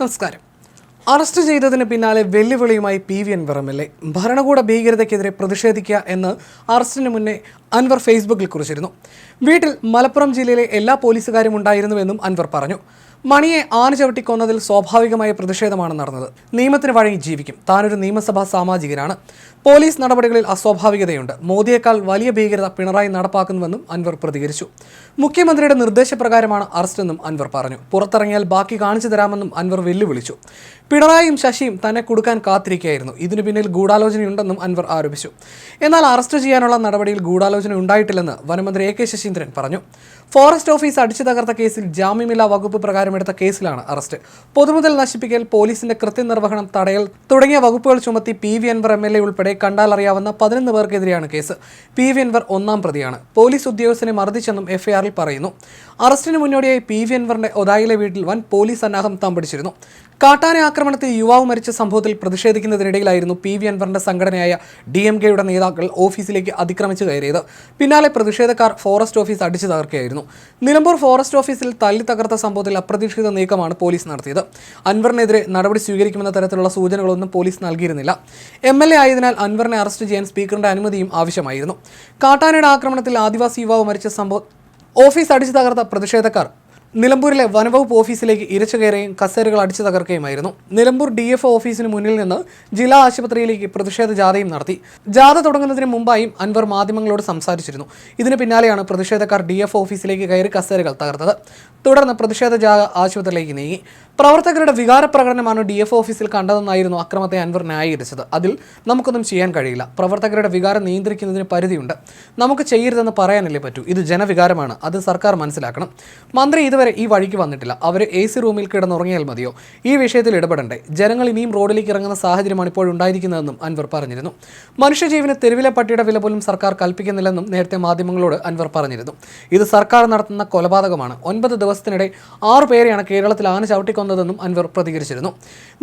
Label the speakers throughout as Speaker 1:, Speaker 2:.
Speaker 1: നമസ്കാരം. അറസ്റ്റ് ചെയ്തതിന് പിന്നാലെ വെല്ലുവിളിയുമായി P V Anvar M L A. ഭരണകൂട ഭീകരതയ്ക്കെതിരെ പ്രതിഷേധിക്കുക എന്ന് അറസ്റ്റിന് മുന്നേ അൻവർ ഫേസ്ബുക്കിൽ കുറിച്ചിരുന്നു. വീട്ടിൽ മലപ്പുറം ജില്ലയിലെ എല്ലാ പോലീസുകാരും ഉണ്ടായിരുന്നുവെന്നും അൻവർ പറഞ്ഞു. മണിയെ ആന ചവിട്ടിക്കൊന്നതിൽ സ്വാഭാവികമായ പ്രതിഷേധമാണ് നടന്നത്. നിയമത്തിന് വഴങ്ങി ജീവിക്കും. താനൊരു നിയമസഭാ സാമാജികനാണ്. പോലീസ് നടപടികളിൽ അസ്വാഭാവികതയുണ്ട്. മോദിയേക്കാൾ വലിയ ഭീകരത പിണറായി നടപ്പാക്കുന്നുവെന്നും അൻവർ പ്രതികരിച്ചു. മുഖ്യമന്ത്രിയുടെ നിർദ്ദേശപ്രകാരമാണ് അറസ്റ്റെന്നും അൻവർ പറഞ്ഞു. പുറത്തിറങ്ങിയാൽ ബാക്കി കാണിച്ചു തരാമെന്നും അൻവർ വെല്ലുവിളിച്ചു. പിണറായിയും ശശിയും തന്നെ കൊടുക്കാൻ കാത്തിരിക്കുകയായിരുന്നു. ഇതിനു പിന്നിൽ ഗൂഢാലോചനയുണ്ടെന്നും അൻവർ ആരോപിച്ചു. എന്നാൽ അറസ്റ്റ് ചെയ്യാനുള്ള നടപടിയിൽ ഗൂഢാലോചന ഉണ്ടായിട്ടില്ലെന്ന് വനമന്ത്രി എ കെ ശശീന്ദ്രൻ പറഞ്ഞു. ഫോറസ്റ്റ് ഓഫീസ് അടിച്ചു തകർത്ത കേസിൽ ജാമ്യമില്ലാ വകുപ്പ് പ്രകാരമെടുത്ത കേസിലാണ് അറസ്റ്റ്. പൊതുമുതൽ നശിപ്പിക്കൽ പോലീസിന്റെ കൃത്യനിർവഹണം തടയൽ തുടങ്ങിയ വകുപ്പുകൾ ചുമത്തി P V Anvar M L A ഉൾപ്പെടെ കണ്ടാലറിയാവുന്ന പതിനൊന്ന് പേർക്കെതിരെയാണ് കേസ്. പി വി അൻവർ ഒന്നാം പ്രതിയാണ്. പോലീസ് ഉദ്യോഗസ്ഥനെ മർദ്ദിച്ചെന്നും എഫ്ഐആറിൽ പറയുന്നു. അറസ്റ്റിന് മുന്നോടിയായി പി വി അൻവറിന്റെ ഒതായിലെ വീട്ടിൽ വൻ പോലീസ് സന്നാഹം തമ്പടിച്ചിരുന്നു. കാട്ടാന ആക്രമണത്തിൽ യുവാവ് മരിച്ച സംഭവത്തിൽ പ്രതിഷേധിക്കുന്നതിനിടയിലായിരുന്നു പി വി അൻവറിന്റെ സംഘടനയായ ഡി എം കെയുടെ നേതാക്കൾ ഓഫീസിലേക്ക് അതിക്രമിച്ചു കയറിയത്. പിന്നാലെ പ്രതിഷേധക്കാർ ഫോറസ്റ്റ് ഓഫീസ് അടിച്ചു തകർക്കുകയായിരുന്നു. നിലമ്പൂർ ഫോറസ്റ്റ് ഓഫീസിൽ തല്ലി തകർത്ത സംഭവത്തിൽ അപ്രതീക്ഷിത നീക്കമാണ് പോലീസ് നടത്തിയത്. അൻവറിനെതിരെ നടപടി സ്വീകരിക്കുമെന്ന തരത്തിലുള്ള സൂചനകളൊന്നും പോലീസ് നൽകിയിരുന്നില്ല. എം എൽ എ ആയതിനാൽ അൻവറിനെ അറസ്റ്റ് ചെയ്യാൻ സ്പീക്കറുടെ അനുമതിയും ആവശ്യമായിരുന്നു. കാട്ടാനയുടെ ആക്രമണത്തിൽ ആദിവാസി യുവാവ് മരിച്ച സംഭവം ഓഫീസ് അടിച്ചു തകർത്ത പ്രതിഷേധക്കാർ നിലമ്പൂരിലെ വനവകുപ്പ് ഓഫീസിലേക്ക് ഇരച്ചു കയറുകയും കസേരകൾ അടിച്ചു തകർക്കുകയുമായിരുന്നു. നിലമ്പൂർ ഡി എഫ് ഓഫീസിന് മുന്നിൽ നിന്ന് ജില്ലാ ആശുപത്രിയിലേക്ക് പ്രതിഷേധ ജാഥയും നടത്തി. ജാഥ തുടങ്ങുന്നതിന് മുമ്പായും അൻവർ മാധ്യമങ്ങളോട് സംസാരിച്ചിരുന്നു. ഇതിന് പിന്നാലെയാണ് പ്രതിഷേധക്കാർ ഡി എഫ് ഓഫീസിലേക്ക് കയറി കസേരകൾ തകർത്തത്. തുടർന്ന് പ്രതിഷേധ ജാഥ ആശുപത്രിയിലേക്ക് നീങ്ങി. പ്രവർത്തകരുടെ വികാര പ്രകടനമാണ് ഡി എഫ് ഓഫീസിൽ കണ്ടതെന്നായിരുന്നു അക്രമത്തെ അൻവർ ന്യായീകരിച്ചത്. അതിൽ നമുക്കൊന്നും ചെയ്യാൻ കഴിയില്ല. പ്രവർത്തകരുടെ വികാരം നിയന്ത്രിക്കുന്നതിന് പരിധിയുണ്ട്. നമുക്ക് ചെയ്യരുതെന്ന് പറയാനല്ലേ പറ്റൂ. ഇത് ജനവികാരമാണ്. അത് സർക്കാർ മനസ്സിലാക്കണം. മന്ത്രി ഇതുവരെ ഈ വഴിക്ക് വന്നിട്ടില്ല. അവർ എ സി റൂമിൽ കിടന്നുറങ്ങിയാൽ മതിയോ? ഈ വിഷയത്തിൽ ഇടപെടണ്ടേ. ജനങ്ങൾ ഇനിയും റോഡിലേക്ക് ഇറങ്ങുന്ന സാഹചര്യമാണ് ഇപ്പോൾ ഉണ്ടായിരിക്കുന്നതെന്നും അൻവർ പറഞ്ഞിരുന്നു. മനുഷ്യജീവന് തെരുവിലെ പട്ടിയുടെ വില പോലും സർക്കാർ കൽപ്പിക്കുന്നില്ലെന്നും നേരത്തെ മാധ്യമങ്ങളോട് അൻവർ പറഞ്ഞിരുന്നു. ഇത് സർക്കാർ നടത്തുന്ന കൊലപാതകമാണ്. ഒൻപത് ദിവസത്തിനിടെ ആറു പേരെയാണ് കേരളത്തിൽ ആന ചവിട്ടിക്കൊന്നതെന്നും അൻവർ പ്രതികരിച്ചിരുന്നു.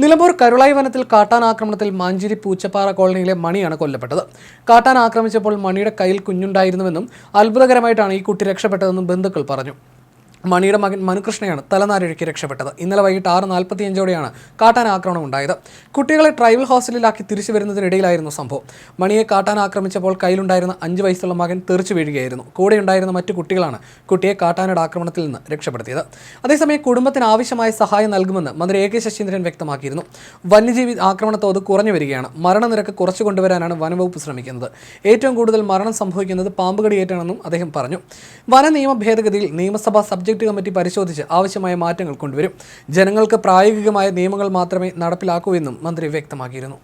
Speaker 1: നിലമ്പൂർ കരുളായി വനത്തിൽ കാട്ടാൻ ആക്രമണത്തിൽ മാഞ്ചേരി പൂച്ചപ്പാറ കോളനിയിലെ മണിയാണ് കൊല്ലപ്പെട്ടത്. കാട്ടാൻ ആക്രമിച്ചപ്പോൾ മണിയുടെ കയ്യിൽ കുഞ്ഞുണ്ടായിരുന്നുവെന്നും അത്ഭുതകരമായിട്ടാണ് ഈ കുട്ടി രക്ഷപ്പെട്ടതെന്നും ബന്ധുക്കൾ പറഞ്ഞു. മണിയുടെ മകൻ മനുകൃഷ്ണയാണ് തലനാരിഴയ്ക്ക് രക്ഷപ്പെട്ടത്. ഇന്നലെ വൈകിട്ട് ആറ് നാൽപ്പത്തിയഞ്ചോടെയാണ് കാട്ടാൻ ആക്രമണം ഉണ്ടായത്. കുട്ടികളെ ട്രൈബൽ ഹോസ്റ്റലിലാക്കി തിരിച്ചു വരുന്നതിനിടയിലായിരുന്നു സംഭവം. മണിയെ കാട്ടാൻ ആക്രമിച്ചപ്പോൾ കയ്യിലുണ്ടായിരുന്ന അഞ്ച് വയസ്സുള്ള മകൻ തെറിച്ചു വീഴുകയായിരുന്നു. കൂടെ ഉണ്ടായിരുന്ന മറ്റു കുട്ടികളാണ് കുട്ടിയെ കാട്ടാനയുടെ ആക്രമണത്തിൽ നിന്ന് രക്ഷപ്പെടുത്തിയത്. അതേസമയം കുടുംബത്തിന് ആവശ്യമായ സഹായം നൽകുമെന്ന് മന്ത്രി എ കെ ശശീന്ദ്രൻ വ്യക്തമാക്കിയിരുന്നു. വന്യജീവി ആക്രമണത്തോത് കുറഞ്ഞു വരികയാണ്. മരണനിരക്ക് കുറച്ചു കൊണ്ടുവരാനാണ് വനവകുപ്പ് ശ്രമിക്കുന്നത്. ഏറ്റവും കൂടുതൽ മരണം സംഭവിക്കുന്നത് പാമ്പുകടിയേറ്റാണെന്നും അദ്ദേഹം പറഞ്ഞു. വന നിയമ ഭേദഗതിയിൽ നിയമസഭാ സബ്ജക്ട് കമ്മിറ്റി പരിശോധിച്ച് ആവശ്യമായ മാറ്റങ്ങൾ കൊണ്ടുവരും. ജനങ്ങൾക്ക് പ്രായോഗികമായ നിയമങ്ങൾ മാത്രമേ നടപ്പിലാക്കൂ എന്നും മന്ത്രി വ്യക്തമാക്കിയിരുന്നു.